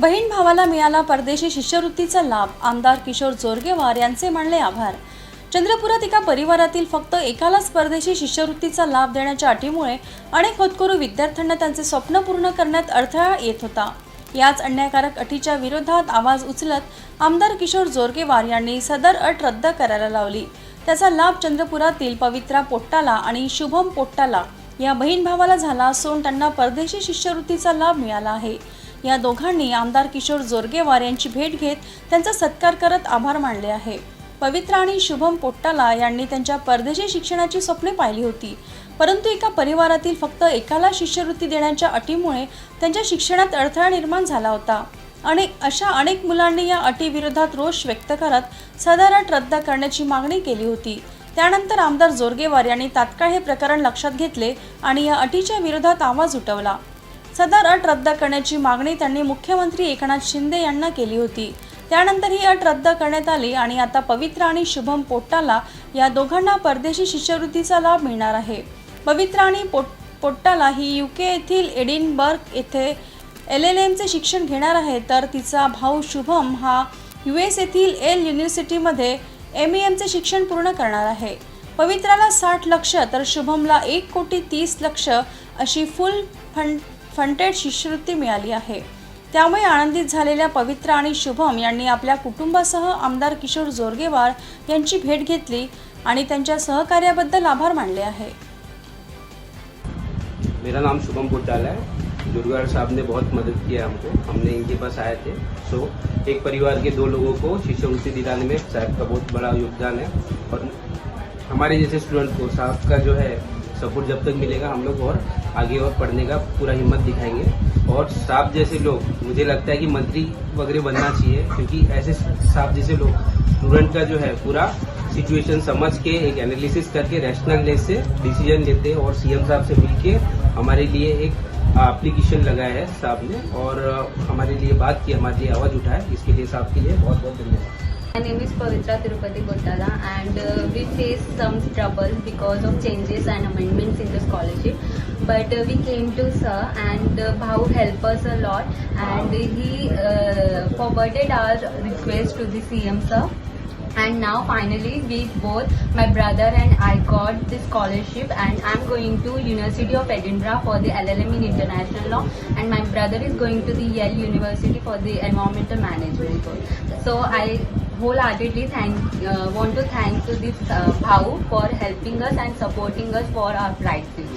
बहीण भावाला मिळाला परदेशी शिष्यवृत्तीचा लाभ. आमदार किशोर जोरगेवार यांचे मानले आभार. चंद्रपुरात एका परिवारातील फक्त एकालाच परदेशी शिष्यवृत्तीचा लाभ देण्याच्या अटीमुळे अनेक होतकरू विद्यार्थ्यांना त्यांचे स्वप्न पूर्ण करण्यात अडथळा येत होता. याच अन्यायकारक अटीच्या विरोधात आवाज उचलत आमदार किशोर जोरगेवार यांनी सदर अट रद्द करायला लावली. त्याचा लाभ चंद्रपुरातील पवित्रा पोट्टाला आणि शुभम पोट्टाला या बहीण भावाला झाला असून त्यांना परदेशी शिष्यवृत्तीचा लाभ मिळाला आहे. या दोघांनी आमदार किशोर जोरगेवार यांची भेट घेत त्यांचा सत्कार करत आभार मानले आहे. पवित्र आणि शुभम पोट्टाला यांनी त्यांच्या परदेशी शिक्षणाची स्वप्ने पाहिली होती. परंतु एका परिवारातील फक्त एकाला शिष्यवृत्ती देण्याच्या अटीमुळे त्यांच्या शिक्षणात अडथळा निर्माण झाला होता. अनेक अशा अनेक मुलांनी या अटीविरोधात रोष व्यक्त करत सदर अट रद्द करण्याची मागणी केली होती. त्यानंतर आमदार जोरगेवार यांनी तात्काळ हे प्रकरण लक्षात घेतले आणि या अटीच्या विरोधात आवाज उठवला. सदर अट रद्द करण्याची मागणी त्यांनी मुख्यमंत्री एकनाथ शिंदे यांना केली होती. त्यानंतर ही अट रद्द करण्यात आली आणि आता पवित्र आणि शुभम पोट्टाला या दोघांना परदेशी शिष्यवृत्तीचा लाभ मिळणार आहे. पवित्र आणि पोट पोट्टाला ही यू के येथील एडिनबर्ग येथे एल एल एमचे शिक्षण घेणार आहे तर तिचा भाऊ शुभम हा यू एस येथील एल युनिव्हर्सिटीमध्ये एम ई एमचे शिक्षण पूर्ण करणार आहे. पवित्राला साठ लक्ष तर शुभमला एक कोटी तीस लक्ष अशी फुल फंड फंटेड शिष्यवृत्ती मिळाली आहे. त्यामुळे आनंदित झालेल्या पवित्र आणि शुभम यांनी आपल्या कुटुंबासह आमदार किशोर जोरगेवार यांची भेट घेतली आणि त्यांच्या सहकार्याबद्दल आभार मानले आहे. मेरा नाम शुभम पुट्टाल है। दुर्गार साहब ने बहुत मदद किया हमको। हमने इनके पास आए थे। सो एक परिवार के दो लोगों को शिष्यवृत्ति दिलाने में साहब का बहुत बड़ा योगदान है। और हमारे जैसे स्टूडेंट को साहब का जो है सपोर्ट जब तक मिलेगा हम लोग और आगे और पढ़ने का पूरा हिम्मत दिखाएँगे। और साहब जैसे लोग, मुझे लगता है कि मंत्री वगैरह बनना चाहिए, क्योंकि ऐसे साहब जैसे लोग स्टूडेंट का जो है पूरा सिचुएशन समझ के, एक एनालिसिस करके रैशनल ले से डिसीज़न लेते और सीएम साहब से मिलके हमारे लिए एक एप्लीकेशन लगाया है साहब ने, और हमारे लिए बात की, हमारे लिए आवाज़ उठाया। इसके लिए साहब के लिए बहुत बहुत धन्यवाद। My name is Pavitra Tirupati Gotala and uh, we face some trouble because of changes and amendments in the scholarship. But uh, we came to Sir and uh, Bhau helped us a lot and he uh, forwarded our request to the CM Sir. And now finally we both, my brother and I got the scholarship and I'm going to University of Edinburgh for the LLM in International Law and my brother is going to the Yale University for the Environmental Management course. So I wholeheartedly thank, uh, want to thank to this uh, Bhau for helping us and supporting us for our bright future.